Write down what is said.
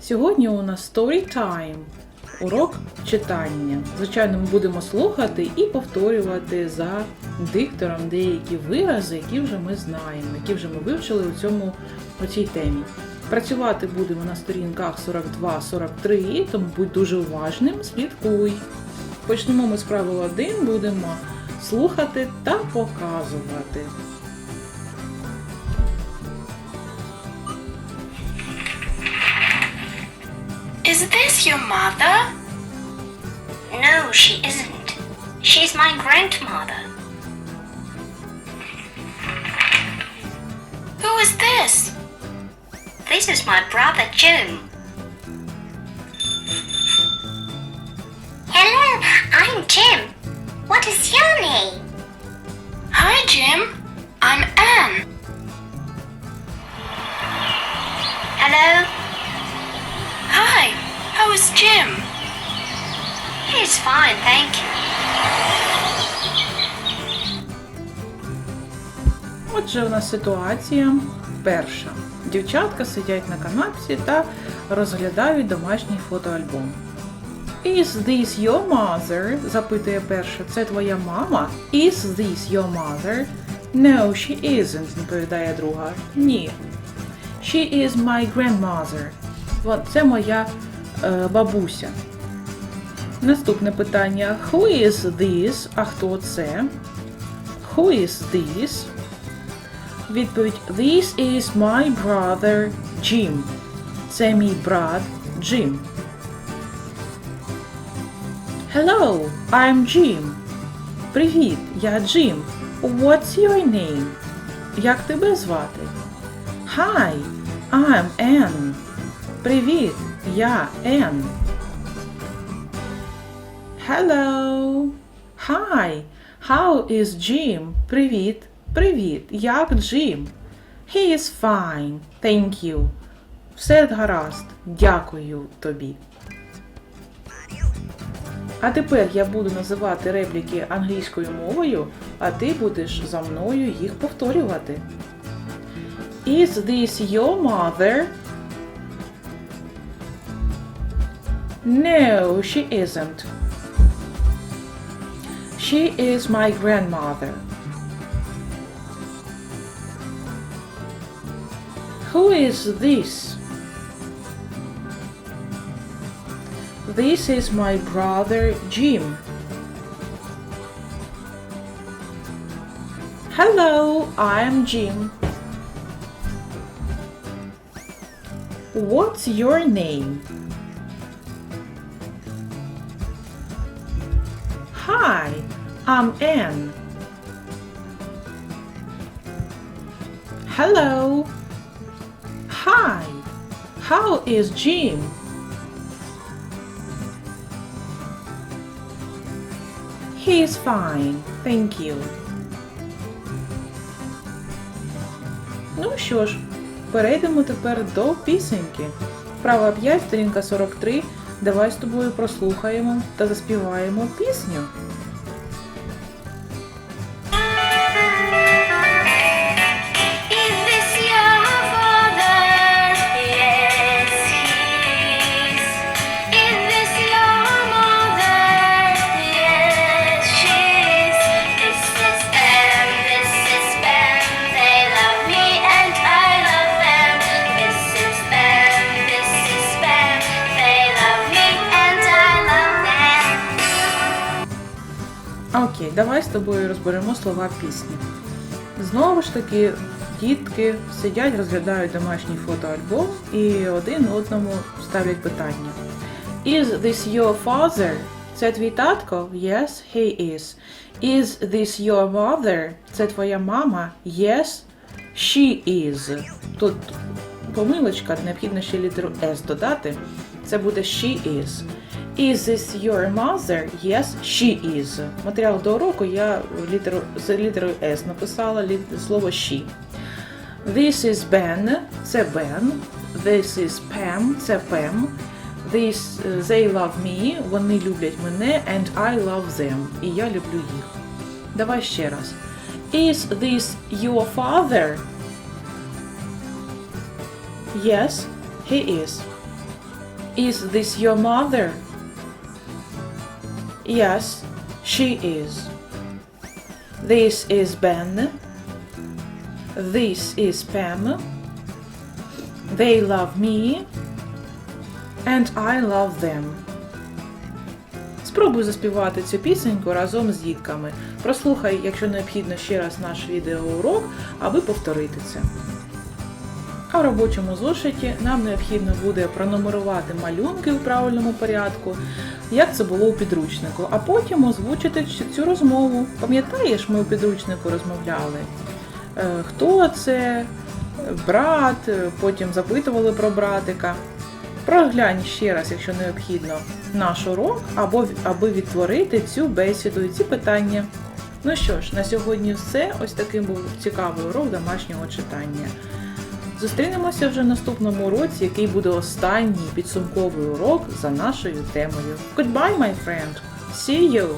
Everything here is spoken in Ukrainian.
Сьогодні у нас story time, урок читання. Звичайно, ми будемо слухати і повторювати за диктором деякі вирази, які вже ми знаємо, які вже ми вивчили у цьому у цій темі. Працювати будемо на сторінках 42-43, тому будь дуже уважним, слідкуй. Почнемо ми з правила 1, будемо слухати та показувати. Is this your mother? No, she isn't. She's my grandmother. Who is this? This is my brother Jim. Hello, I'm Jim. What is your name? Hi, Jim. I'm Anne. Hello. How is Jim? he's fine, thank you. Отже, у нас ситуація перша. Дівчатка сидять на канапці та розглядають домашній фотоальбом. Is this your mother? запитує перша. Це твоя мама? Is this your mother? No, she isn't, відповідає друга. Ні. She is my grandmother. Це моя бабуся. Наступне питання. Who is this? А хто це? Who is this? Відповідь This is my brother Jim. Це мій брат Джим. Hello, I'm Jim. Привіт, я Джим. What's your name? Як тебе звати? Hi, I'm Ann. Привіт, я Ann. Hello. Hi. How is Jim? Привіт. Привіт. Як Джим? He is fine. Thank you. Все гаразд. Дякую тобі. А тепер я буду називати репліки англійською мовою, а ти будеш за мною їх повторювати. Is this your mother? No, she isn't. She is my grandmother. Who is this? This is my brother Jim. Hello, I'm Jim. What's your name? Hi, I'm Anne. Hello. Hi, how is Jim? He's fine, thank you. Ну що ж, перейдемо тепер до пісеньки. Вправа 5, сторінка 43. Давай з тобою прослухаємо та заспіваємо пісню. Окей, давай з тобою розберемо слова пісні. Знову ж таки, дітки сидять, розглядають домашній фотоальбом і один одному ставлять питання. Is this your father? Це твій татко? Yes, he is. Is this your mother? Це твоя мама? Yes, she is. Тут помилочка, необхідно ще літеру S додати. Це буде she is. Is this your mother? Yes, she is. Матеріал до уроку я літеру, з літерою S написала літ- слово she. This is Ben, це Ben. This is Pam, це Pam. This, uh, they love me, вони люблять мене, and I love them. І я люблю їх. Давай ще раз. Is this your father? Yes, he is. Is this your mother? Yes, she is. This is Ben. This is Pam. They love me. And I love them. Спробуй заспівати цю пісеньку разом з дітками. Прослухай, якщо необхідно, ще раз наш відеоурок, аби повторити це. А в робочому зошиті нам необхідно буде пронумерувати малюнки в правильному порядку, як це було у підручнику, а потім озвучити цю- розмову. Пам'ятаєш, ми у підручнику розмовляли? Е, Хто це? Брат, е, потім запитували про братика. Проглянь ще раз, якщо необхідно, наш урок, або аби відтворити цю бесіду і ці питання. Ну що ж, на сьогодні все. Ось таким був цікавий урок домашнього читання. Зустрінемося вже наступному році, який буде останній підсумковий урок за нашою темою. Goodbye, my friend! See you!